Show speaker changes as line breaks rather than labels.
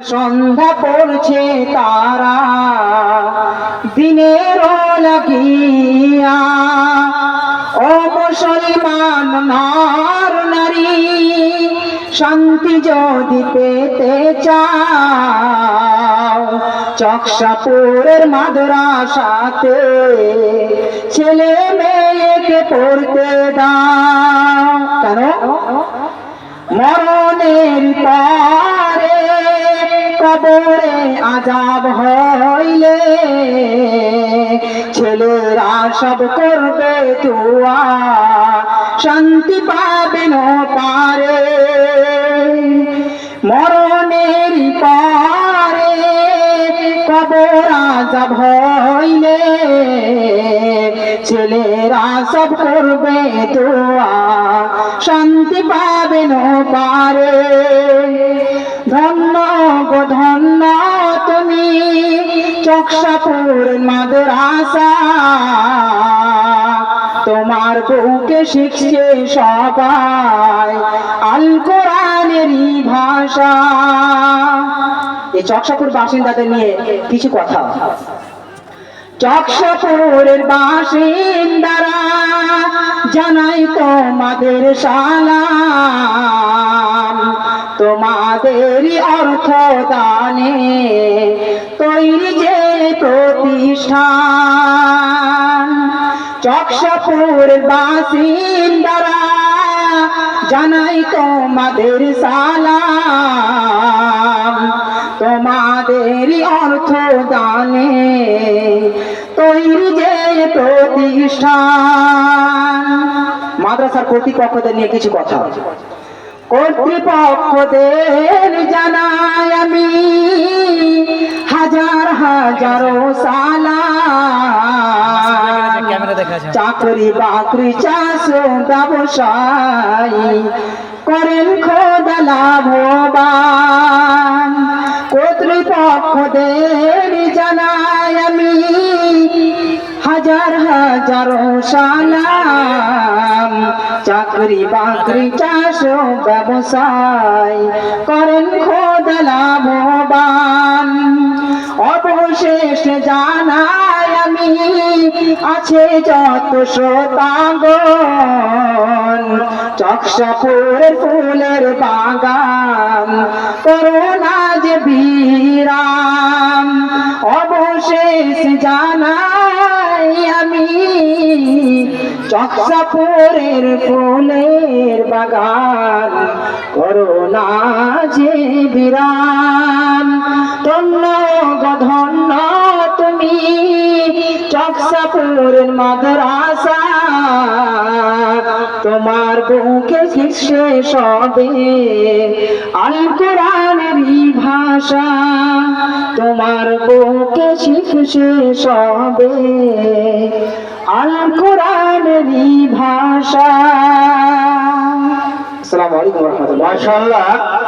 সন্ধ্যা পড়ছে তারা, দিনের লাগিয়া। নার নারী, শান্তি যদি পেতে চাও, চকসাপুরের মাদ্রাসাতে ছেলে মেয়েকে পড়তে দাও। কেন? মরণের পরে কবরে আজাব হইলে ছেলেরা সব করবে তুয়া শান্তি পাবেন পারে। মরণের পরে কবর আজাব হইলে ছেলেরা সব করবে তোয়া শান্তি পাবেন পারে। ধন্য চকসাপুর মাদ্রাসা। তোমার বউকে শিখছে সবাই আল কোরআনেরই ভাষা। এই চকসাপুর বাসিন্দাদের নিয়ে কিছু কথা। চকসাপুরের বাসিন্দারা জানাই তোমাদের সালাম। তোমাদেরই অর্থ দানে চকসাপুরের বাসিন্দারা, জানাই তোমাদের সালাম। তোমাদেরই অর্থ দানে তৈরি যে প্রতিষ্ঠান। মাদ্রাসার কর্তৃপক্ষদের নিয়ে কিছু কথা। কর্তৃপক্ষদের জানাই আমি হাজার হাজারো
আছে
চাকরি বাকরি চাষ ব্যবসায়ী। করেন খোদা লাভবান। কর্তৃপক্ষদের জানাই আমি। হাজার হাজার সালাম। চাকরি বাকরি চাষ ব্যবসায়। করেন খোদা লাভবান। অবশেষ আমি আছে যত শ্রোতাগণ চকসাপুরের ফুলের বাগান, করোনা যে বিরাম, অবশেষ জানাই আমি, চকসাপুরের ফুলের বাগান, করোনা যে বিরাম। ধন্য গো, ধন্য তুমি। চকসাপুরের মাদ্রাসা। তোমার বউকে শিখছে সবে আল কোরআনেরই ভাষা। তোমার বউকে শিখছে সবে আল কোরআনেরই ভাষা। আসসালামু আলাইকুম রহমতুল্লাহ।
মাশাআল্লাহ।